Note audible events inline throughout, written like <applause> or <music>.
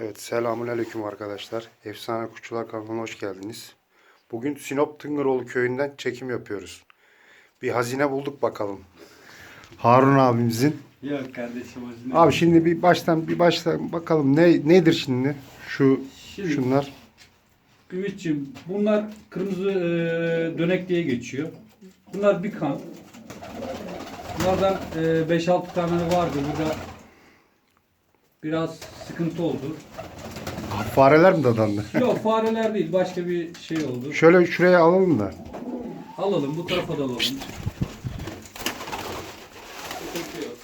Evet selamünaleyküm arkadaşlar. Efsane Kuşçular kanalına hoş geldiniz. Bugün Sinop Tıngıroğlu köyünden çekim yapıyoruz. Bir hazine bulduk bakalım. Harun abimizin. Yok kardeşim hazine. Abi şimdi bir baştan bir baştan bakalım ne nedir şimdi şu Şimdi- şunlar. Ümit'ciğim bunlar kırmızı e, dönek diye geçiyor. Bunlar bir kan. Bunlardan e, 5-6 tane vardı. Burada biraz sıkıntı oldu. Fareler mi dadandı? Yok fareler değil başka bir şey oldu. Şöyle şuraya alalım da. Alalım bu tarafa da alalım. Sıkıntı yok.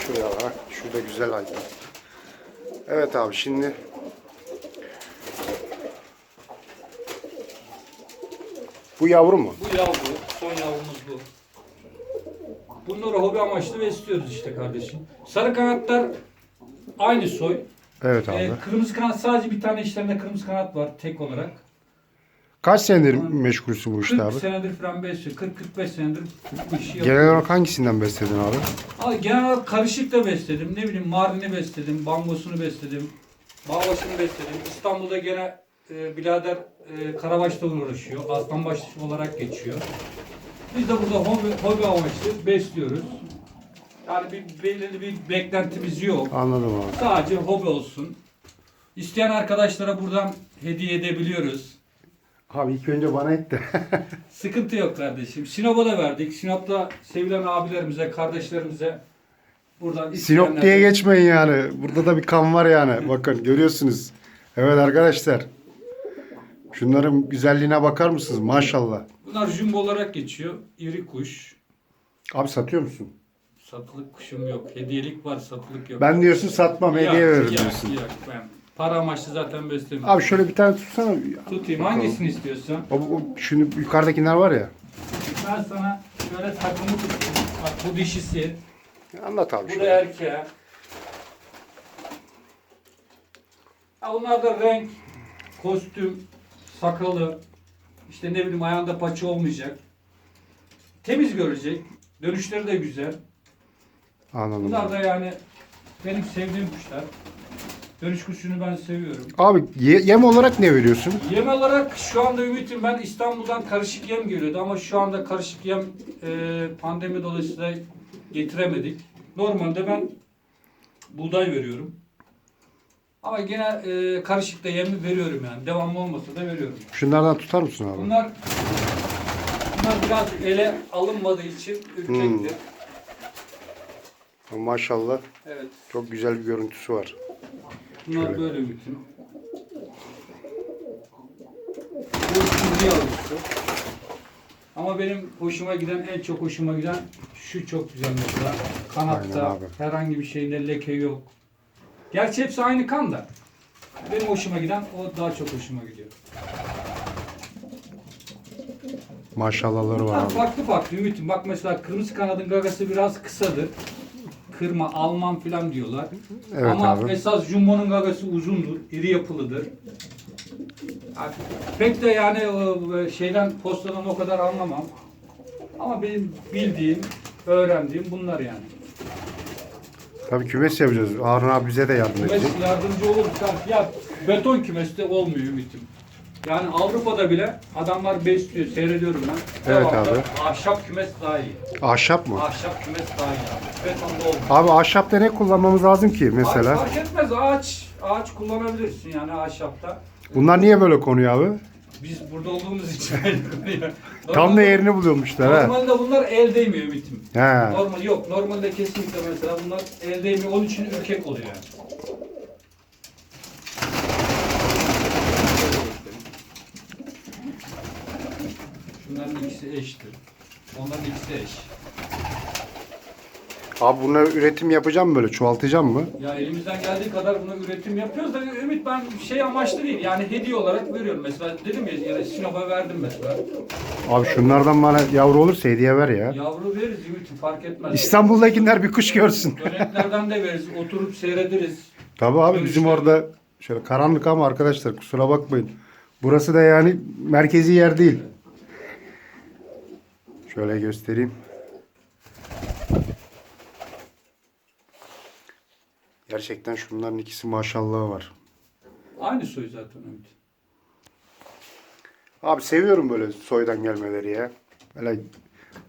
Şuraya bak. Şurada güzel aydın. Evet abi şimdi bu yavru mu? Bu yavru, son yavrumuz bu. Bunları hobi amaçlı besliyoruz işte kardeşim. Sarı kanatlar aynı soy. Evet abi. Ee, kırmızı kanat sadece bir tane işlerinde kırmızı kanat var tek olarak. Kaç senedir meşgulsün bu işte 40 abi? senedir falan besliyor. 40-45 senedir bu işi yapıyorum. Genel olarak hangisinden besledin abi? Ama genel olarak karışık da besledim. Ne bileyim Mardin'i besledim, Bangos'unu besledim, Bağbaşı'nı besledim. İstanbul'da gene e, birader e, Karabaş'ta uğraşıyor. Aslanbaş olarak geçiyor. Biz de burada hobi, hobi amaçlı besliyoruz. Yani bir belirli bir beklentimiz yok. Anladım abi. Sadece hobi olsun. İsteyen arkadaşlara buradan hediye edebiliyoruz. Abi ilk önce bana et de. <laughs> Sıkıntı yok kardeşim. Sinop'a da verdik. Sinop'ta sevilen abilerimize, kardeşlerimize buradan Sinop isteyenler- diye geçmeyin yani. Burada da bir kan var yani. Bakın görüyorsunuz. Evet arkadaşlar. Şunların güzelliğine bakar mısınız? Maşallah. Bunlar jumbo olarak geçiyor. İri kuş. Abi satıyor musun? Satılık kuşum yok. Hediyelik var, satılık yok. Ben diyorsun satmam hediye Yok, veririm yok, diyorsun. yok, ben para amaçlı zaten beslemiyorum. Abi şöyle bir tane tutsana. Tutayım. Hangisini istiyorsan. O, o, şunu yukarıdakiler var ya. Ben sana şöyle takımı tutayım. Bak bu dişisi. Anlat abi Bu da şöyle. erkeği. Ha, bunlar da renk, kostüm, sakalı, işte ne bileyim ayağında paça olmayacak. Temiz görecek. Dönüşleri de güzel. Anladım. Bunlar da yani benim sevdiğim kuşlar. Dönüş kuşunu ben seviyorum. Abi ye- yem olarak ne veriyorsun? Yem olarak şu anda ümitim ben İstanbul'dan karışık yem geliyordu ama şu anda karışık yem e, pandemi dolayısıyla getiremedik. Normalde ben buğday veriyorum. Ama gene e, karışık da yemi veriyorum yani. Devamlı olmasa da veriyorum. Şunlardan tutar mısın abi? Bunlar bunlar biraz ele alınmadığı için ürkektir. Maşallah. Evet. Çok güzel bir görüntüsü var. Bunlar Şöyle. böyle ümitim. Bu ikinci yavrusu. Ama benim hoşuma giden, en çok hoşuma giden şu çok güzel mesela. Kanatta herhangi bir şeyinde leke yok. Gerçi hepsi aynı kan da. Benim hoşuma giden o daha çok hoşuma gidiyor. Maşallahları var abi. farklı farklı ümitim. Bak mesela kırmızı kanadın gagası biraz kısadır. Kırma, Alman filan diyorlar. Evet Ama abi. esas Jumbo'nun gagası uzundur, iri yapılıdır. Yani pek de yani e, şeyden postadan o kadar anlamam. Ama benim bildiğim, öğrendiğim bunlar yani. Tabii kümes yapacağız. Harun abi bize de yardım Kümes edecek. yardımcı olursa ya beton kümeste olmuyor ümitim. Yani Avrupa'da bile adamlar besliyor, seyrediyorum ben. Evet Devamlı abi. Ahşap kümes daha iyi. Ahşap mı? Ahşap kümes daha iyi abi. Betonda olmuyor. Abi ahşapta ne kullanmamız lazım ki Ağaç mesela? fark etmez ağaç. Ağaç kullanabilirsin yani ahşapta. Bunlar niye böyle konuyor abi? Biz burada olduğumuz için. <laughs> Tam da yerini buluyormuşlar ha. Normalde bunlar el değmiyor ümitim. He. Normal yok. Normalde kesinlikle mesela bunlar el değmiyor. Onun için ürkek oluyor yani. Şunların ikisi eştir. Onların ikisi eş. Abi buna üretim yapacağım böyle çoğaltacağım mı? Ya elimizden geldiği kadar buna üretim yapıyoruz da Ümit ben şey amaçlı değil. Yani hediye olarak veriyorum. Mesela dedim ya yani Sinop'a verdim mesela. Abi şunlardan bana yavru olursa hediye ver ya. Yavru veririz Ümit'im fark etmez. İstanbul'dakiler bir kuş görsün. <laughs> Döneklerden de veririz. Oturup seyrederiz. Tabii abi bizim orada şöyle karanlık ama arkadaşlar kusura bakmayın. Burası da yani merkezi yer değil. Şöyle göstereyim. Gerçekten şunların ikisi maşallahı var. Aynı soy zaten Ümit. Abi seviyorum böyle soydan gelmeleri ya. Böyle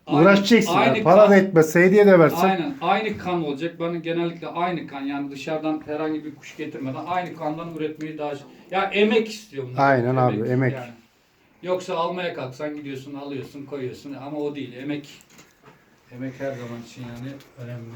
Aynı- uğraşacaksın aynı ya. Para kan- da etmezse hediye de versen. Aynen. Aynı kan olacak. Ben genellikle aynı kan yani dışarıdan herhangi bir kuş getirmeden aynı kandan üretmeyi daha ya emek istiyor bunlar. Aynen abi, emek. Yani. Yoksa almaya kalksan gidiyorsun alıyorsun koyuyorsun ama o değil emek. Emek her zaman için yani önemli.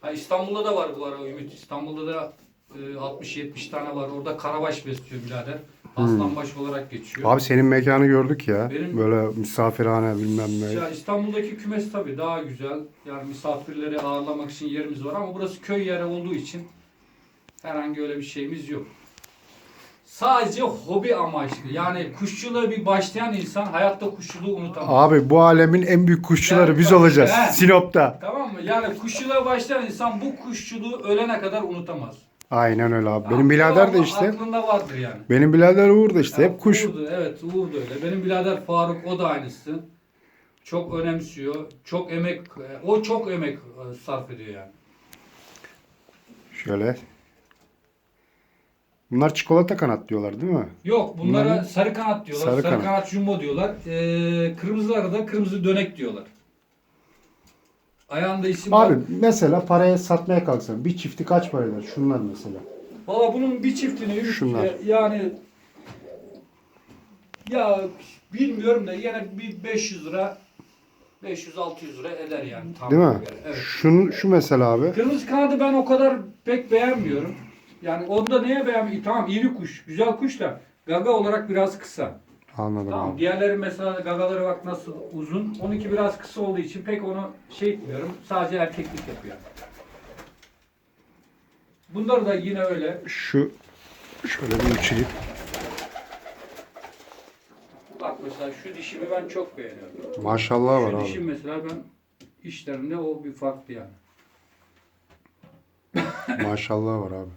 Ha, İstanbul'da da var bu ara Ümit. İstanbul'da da e, 60-70 tane var. Orada karabaş besliyor birader. Aslanbaş olarak geçiyor. Abi senin mekanı gördük ya. Benim- Böyle misafirhane bilmem ne. Ya İstanbul'daki kümes tabii daha güzel. Yani misafirleri ağırlamak için yerimiz var ama burası köy yeri olduğu için herhangi öyle bir şeyimiz yok. Sadece hobi amaçlı. Yani kuşçuluğa bir başlayan insan hayatta kuşçuluğu unutamaz. Abi bu alemin en büyük kuşçuları Yani biz bak- olacağız. He. Sinop'ta. Tamam mı? Yani kuşçuluğa başlayan insan bu kuşçuluğu ölene kadar unutamaz. Aynen öyle abi. Benim birader de ama işte. Aklında vardır yani. Benim birader Uğur da işte hep kuş. Uğur'du, evet Uğur da öyle. Benim birader Faruk o da aynısı. Çok önemsiyor. Çok emek, o çok emek e, sarf ediyor yani. Şöyle. Bunlar çikolata kanat diyorlar değil mi? Yok bunlara Bunların- sarı kanat diyorlar. Sarı Sarı, kanat. kanat. jumbo diyorlar. Ee, kırmızılara da kırmızı dönek diyorlar. Ayağında isim var. Abi mesela paraya satmaya kalksan bir çifti kaç para eder? Şunlar mesela. Valla bunun bir çiftini Ümit, Şunlar. e, yani ya bilmiyorum da yine bir 500 lira 500-600 lira eder yani. Tam Değil mi? göre. Evet. Şunu, şu mesela abi. Kırmızı kanadı ben o kadar pek beğenmiyorum. Yani onda neye beğenmiyorum? Tamam iri kuş, güzel kuş da gaga olarak biraz kısa. Anladım Tamam. abi. Diğerleri mesela gagaları bak nasıl uzun. Onunki biraz kısa olduğu için pek onu şey etmiyorum. Sadece erkeklik yapıyor. Bunlar da yine öyle. Şu şöyle bir uçayım. Bak mesela şu dişimi ben çok beğeniyorum. Maşallah var Şu abi. dişim mesela ben işlerinde o bir farklı yani. Maşallah var abi.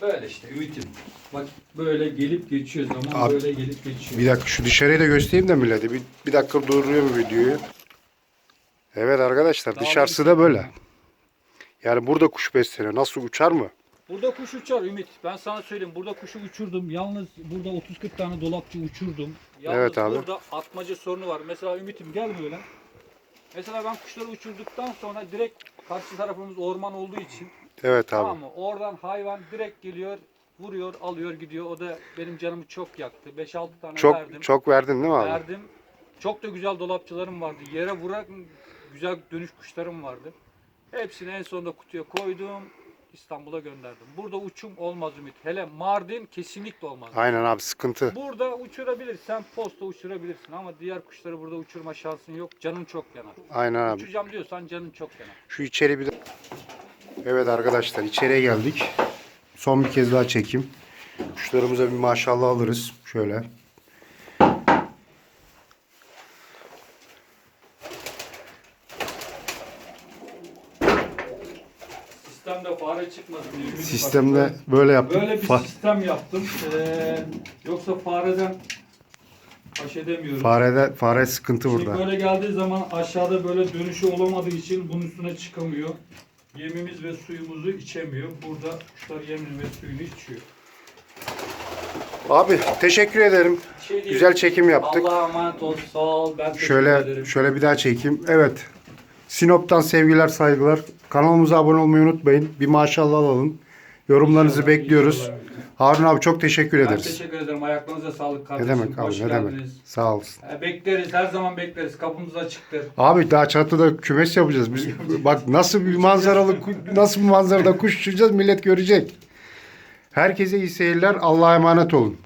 Böyle işte ümitim. Bak böyle gelip geçiyor zaman Abi- böyle gelip geçiyor. Bir dakika şu dışarıyı da göstereyim de millete. Bir, bir dakika durduruyorum videoyu. Evet arkadaşlar Daha dışarısı da böyle. Yani burada kuş besleniyor. Nasıl uçar mı? Burada kuş uçar Ümit. Ben sana söyleyeyim. Burada kuşu uçurdum. Yalnız burada 30-40 tane dolapçı uçurdum. Yalnız Evet abi. burada atmaca sorunu var. Mesela Ümit'im gel böyle. Mesela ben kuşları uçurduktan sonra direkt karşı tarafımız orman olduğu için Evet abi. tamam mı? Oradan hayvan direkt geliyor, vuruyor, alıyor, gidiyor. O da benim canımı çok yaktı. 5-6 tane Çok verdim. çok verdin değil mi abi? Verdim. Çok da güzel dolapçılarım vardı. Yere vuran güzel dönüş kuşlarım vardı. Hepsini en sonunda kutuya koydum. İstanbul'a gönderdim. Burada uçum olmaz Ümit. Hele Mardin kesinlikle olmaz. Aynen abi sıkıntı. Burada uçurabilirsen posta uçurabilirsin ama diğer kuşları burada uçurma şansın yok. Canın çok yanar. Aynen abi. Uçacağım diyorsan canın çok yanar. Şu içeri bir de... Evet arkadaşlar içeriye geldik. Son bir kez daha çekeyim. Kuşlarımıza bir maşallah alırız. Şöyle. Sistemde fare çıkmasın diye. Sistemde bak, böyle yaptık. Böyle bir Fa- sistem yaptım. Ee, yoksa fareden baş edemiyorum. farede, fare sıkıntı Şimdi burada. böyle geldiği zaman aşağıda böyle dönüşü olamadığı için bunun üstüne çıkamıyor. Yemimiz ve suyumuzu içemiyor. Burada kuşlar yemini ve suyunu içiyor. Abi teşekkür ederim. Şey değil, Güzel çekim yaptık. Allah'a emanet ol. Sağ ol. Ben teşekkür Şöyle ederim. şöyle bir daha çekeyim. Evet. Sinop'tan sevgiler, saygılar. Kanalımıza abone olmayı unutmayın. Bir maşallah alalım. Yorumlarınızı İnşallah, bekliyoruz. inşallah. Harun abi çok teşekkür Ben ederiz. teşekkür ederim. Ayaklarınıza sağlık Ne kardeşim. demek abi Hoş ne demek. geldiniz. Sağ olasın. Ee, Bekleriz. Her zaman bekleriz. Kapımız açıktır. Abi daha çatıda kümes yapacağız. Biz, <laughs> bak nasıl bir manzaralı nasıl bir manzarada kuş uçuracağız millet görecek. Herkese iyi seyirler. Allah'a emanet olun.